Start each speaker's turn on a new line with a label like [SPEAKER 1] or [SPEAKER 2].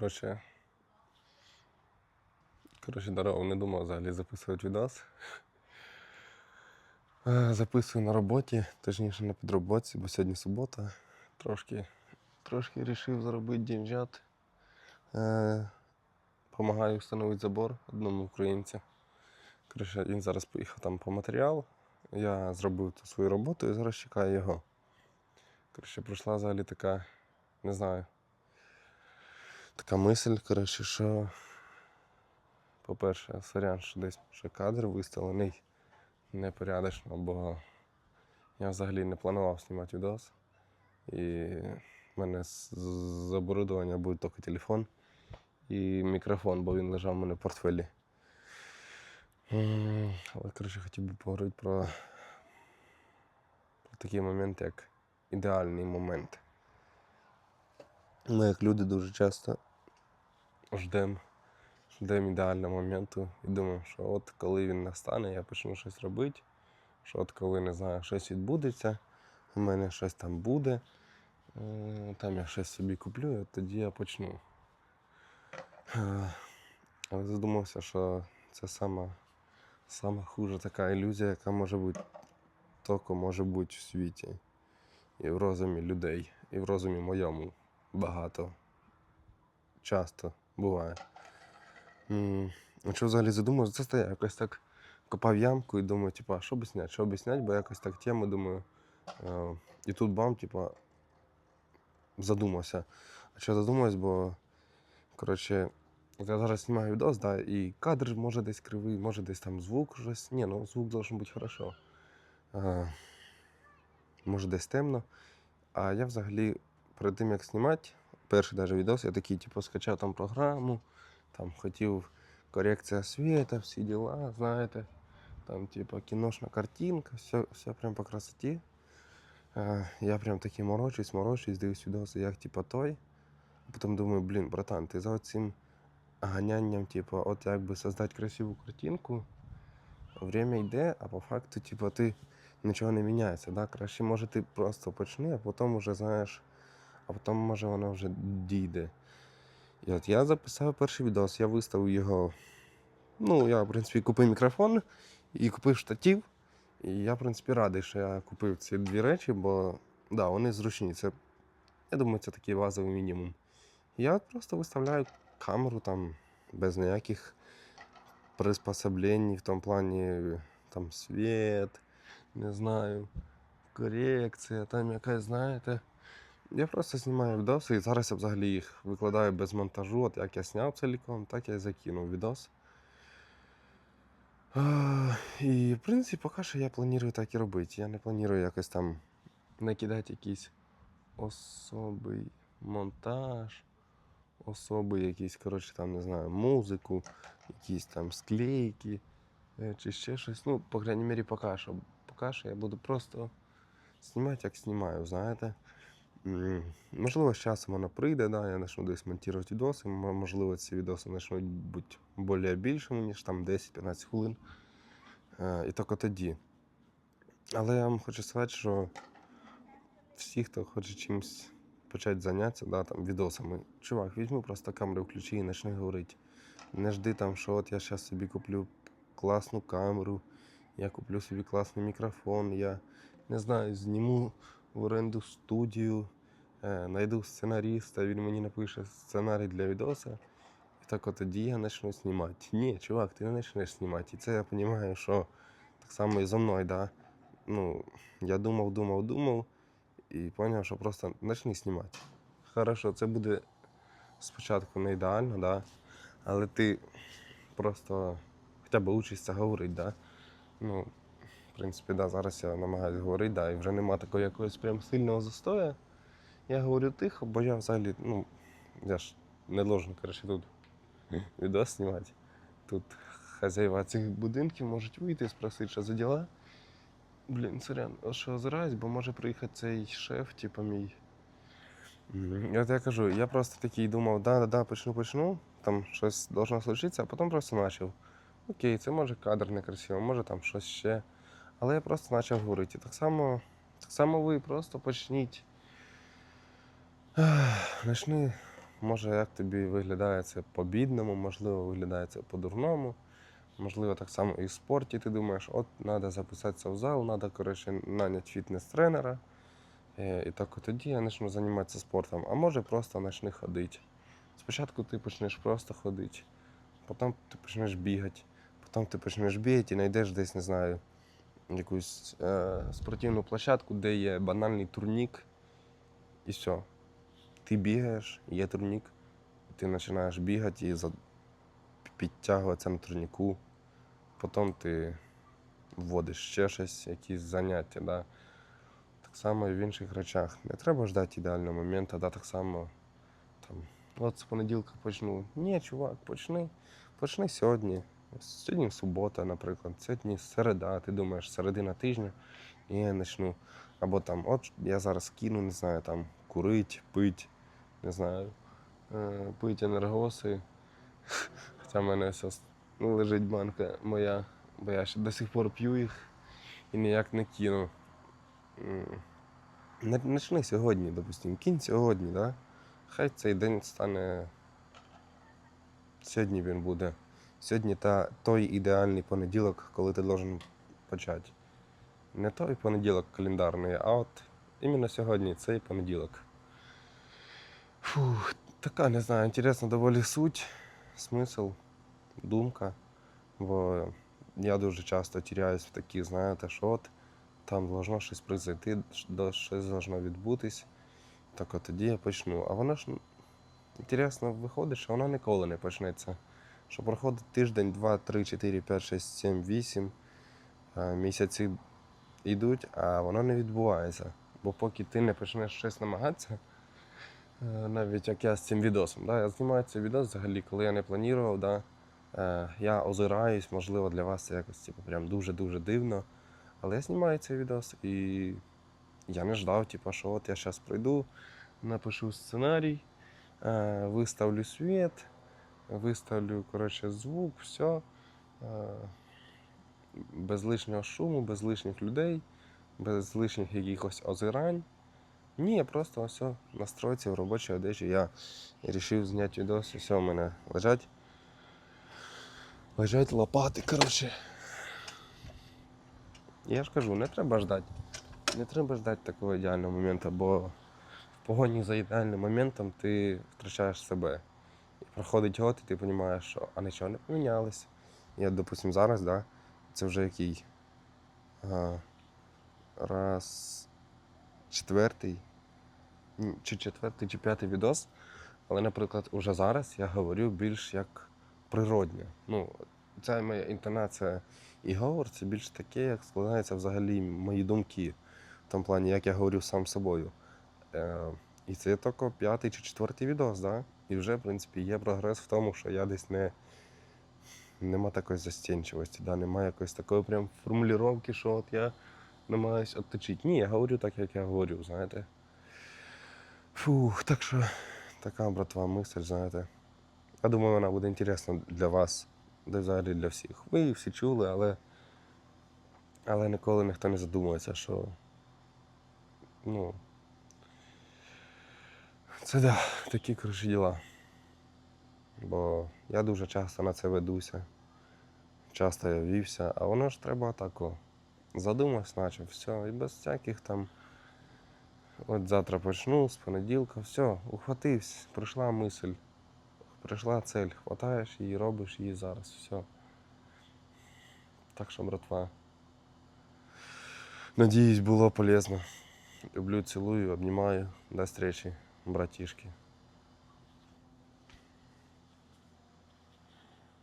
[SPEAKER 1] Коротше. Коротше, здорово, не думав взагалі записувати відос. Е, Записую на роботі, точніше на підроботці, бо сьогодні субота. Трошки, трошки вирішив заробити дівчат. Е, Помагаю встановити забор одному українцю. Коротше, він зараз поїхав там по матеріал. Я зробив свою роботу і зараз чекаю його. Коротше, пройшла взагалі така, не знаю, така мисль, коротше, що, по-перше, сорян, що десь ще кадр виставлений непорядочно, бо я взагалі не планував знімати відос. І в мене з оборудовання буде тільки телефон і мікрофон, бо він лежав у мене в портфелі. Але, коротше, хотів би поговорити про, про такий момент, як ідеальний момент. Ми, як люди, дуже часто ждемо ждем ідеального моменту і думаємо, що от коли він настане, я почну щось робити, що от коли не знаю, щось відбудеться, у мене щось там буде, е, там я щось собі куплю, і тоді я почну. Е, Але задумався, що це сама, сама хужа така ілюзія, яка може бути тільки може бути в світі. І в розумі людей, і в розумі моєму багато. Часто буває. Що взагалі задумав? Це я якось так копав ямку і думаю, типа, що би зняти, що би зняти, бо якось так тему думаю. Е, і тут бам, типа, задумався. А що задумався, бо, коротше, от я зараз знімаю відос, да, і кадр може десь кривий, може десь там звук щось. Ні, ну звук должен бути хорошо. Е, може десь темно. А я взагалі перед тим як знімати, перший даже відос, я такий, типу, скачав там програму, там хотів корекція світа, всі діла, знаєте. Там, типу, кіношна картинка, все, все прям по красоті. Е, я прям такий морочусь, морочусь, дивлюсь відоси, як типу, той. Потім думаю, блін, братан, ти за цим ганянням, типу, от як би создати красиву картинку, время йде, а по факту, типу, ти нічого не міняється. Да? Краще, може, ти просто почни, а потім вже знаєш, а потім, може, воно вже дійде. І от я записав перший відос, я виставив його. Ну, я, в принципі, купив мікрофон і купив штатив. І я, в принципі, радий, що я купив ці дві речі, бо да, вони зручні. Це, я думаю, це такий базовий мінімум. Я просто виставляю камеру там без ніяких приспособлень, в тому плані там світ, не знаю, корекція, там якась, знаєте. Я просто знімаю відоси і зараз я взагалі їх викладаю без монтажу. От як я зняв цілком, так я і закинув відос. І в принципі, поки що я планую так і робити. Я не планую якось там накидати якийсь особий монтаж, особий якийсь, коротше, там, не знаю, музику, якісь там склейки е, чи ще щось. Ну, по крайній мірі, поки що. Поки що я буду просто знімати, як знімаю, знаєте. Можливо, з часом воно прийде, да, я почну десь монтувати відоси. Можливо, ці відоси почнуть бути більш більшими, ніж там 10-15 хвилин. Е, І тільки тоді. Але я вам хочу сказати, що всі, хто хоче чимось почати зайнятися, да, там, відосами, чувак, візьми просто камеру, включи і почни говорити. Не жди там, що от я зараз собі куплю класну камеру, я куплю собі класний мікрофон, я не знаю, зніму в оренду студію, е, знайду сценаріста, він мені напише сценарій для відоса. І так от тоді я почну знімати. Ні, чувак, ти не почнеш знімати. І це я розумію, що так само і зо мною, да. Ну, я думав, думав, думав і зрозумів, що просто почни знімати. Хорошо, це буде спочатку не ідеально, да. Але ти просто хоча б учишся говорити, да. Ну, принципі, да, зараз я намагаюся говорити, да, і вже нема такого якогось прям сильного застою. Я говорю тихо, бо я взагалі, ну, я ж не должен, коротше, тут відео знімати. Тут хазяїва цих будинків можуть вийти і спросити, що за діла. Блін, сорян, що озираюсь, бо може приїхати цей шеф, типу мій. От я кажу, я просто такий думав, да-да-да, почну, почну, там щось должно случитися, а потім просто почав. Окей, це може кадр некрасиво, може там щось ще. Але я просто почав говорити. Так само, так само ви просто почніть. Начни може, як тобі виглядає це по-бідному, можливо, виглядає це по-дурному. Можливо, так само і в спорті ти думаєш, от треба записатися в зал, треба, коротше, наняти фітнес-тренера. Е, І так от тоді я почну займатися спортом. А може просто почни ходити. Спочатку ти почнеш просто ходити, потім ти почнеш бігати, потім ти почнеш бігати і знайдеш десь, не знаю, якусь е, спортивну площадку, де є банальний турнік, і все. Ти бігаєш, є турнік, ти починаєш бігати і підтягуватися на турніку. Потім ти вводиш ще щось, якісь заняття. Да? Так само і в інших речах. Не треба ждати ідеального моменту, да, так само там, от з понеділка почну. Ні, чувак, почни. Почни сьогодні. Сьогодні субота, наприклад, сьогодні середа, ти думаєш, середина тижня, і я почну. Або там, от я зараз кину, не знаю, там курить, пить, не знаю, е, пить енергоси. Хоча в мене все ну, лежить банка моя, бо я ще до сих пор п'ю їх і ніяк не кину. Почни сьогодні, допустим, кінь сьогодні, да? Хай цей день стане. Сьогодні він буде. Сьогодні та, той ідеальний понеділок, коли ти должен почати. Не той понеділок календарний, а от іменно сьогодні цей понеділок. Фух, така, не знаю, інтересна доволі суть, смисл, думка. Бо я дуже часто тіряюсь в таких, знаєте, що от там должно щось произойти, до- щось должно відбутись. Так от тоді я почну. А воно ж інтересно виходить, що воно ніколи не почнеться. Що проходить тиждень, два, три, чотири, п'ять, шість, сім, вісім. а Місяці йдуть, а воно не відбувається. Бо поки ти не почнеш щось намагатися, е, навіть як я з цим відосом. Да? Я знімаю цей відос взагалі, коли я не планував, да? е, я озираюсь, можливо, для вас це якось типу, прям дуже-дуже дивно. Але я знімаю цей відос і я не ждав, типу, що от я зараз прийду, напишу сценарій, е, виставлю світ, виставлю коротше, звук, все. Без лишнього шуму, без лишніх людей, без лишніх якихось озирань. Ні, я просто ось на стройці в робочій одежі. Я вирішив зняти відос, все у мене лежать. Лежать лопати, коротше. Я ж кажу, не треба ждати. Не треба ждати такого ідеального моменту, бо в погоні за ідеальним моментом ти втрачаєш себе. Проходить год, і ти розумієш, що а нічого не помінялось. І от, допустим, зараз, да, це вже який. А, раз. Четвертий. Чи четвертий, чи п'ятий відос. Але, наприклад, уже зараз я говорю більш як природньо. Ну, ця моя інтонація і говор це більш таке, як складаються взагалі мої думки. В тому плані, як я говорю сам собою. Е, і це тільки п'ятий чи четвертий відос, да? І вже, в принципі, є прогрес в тому, що я десь не. Нема такої застінчивості, да? немає якоїсь такої прям формулювання, що от я намагаюсь отточити. Ні, я говорю так, як я говорю, знаєте. Фух, так що така, братва, мисль, знаєте. Я думаю, вона буде інтересна для вас, й взагалі для всіх. Ви її всі чули, але, але ніколи ніхто не задумується, що. Ну. Це да, такі коротше діла. Бо я дуже часто на це ведуся. Часто я вівся, а воно ж треба тако. Задумався, наче, все, і без всяких там. От завтра почну, з понеділка, все, ухватився, прийшла мисль, прийшла цель, хватаєш її, робиш її зараз, все. Так що, братва. Надіюсь, було полезно. Люблю, цілую, обнімаю. До встречи, братішки.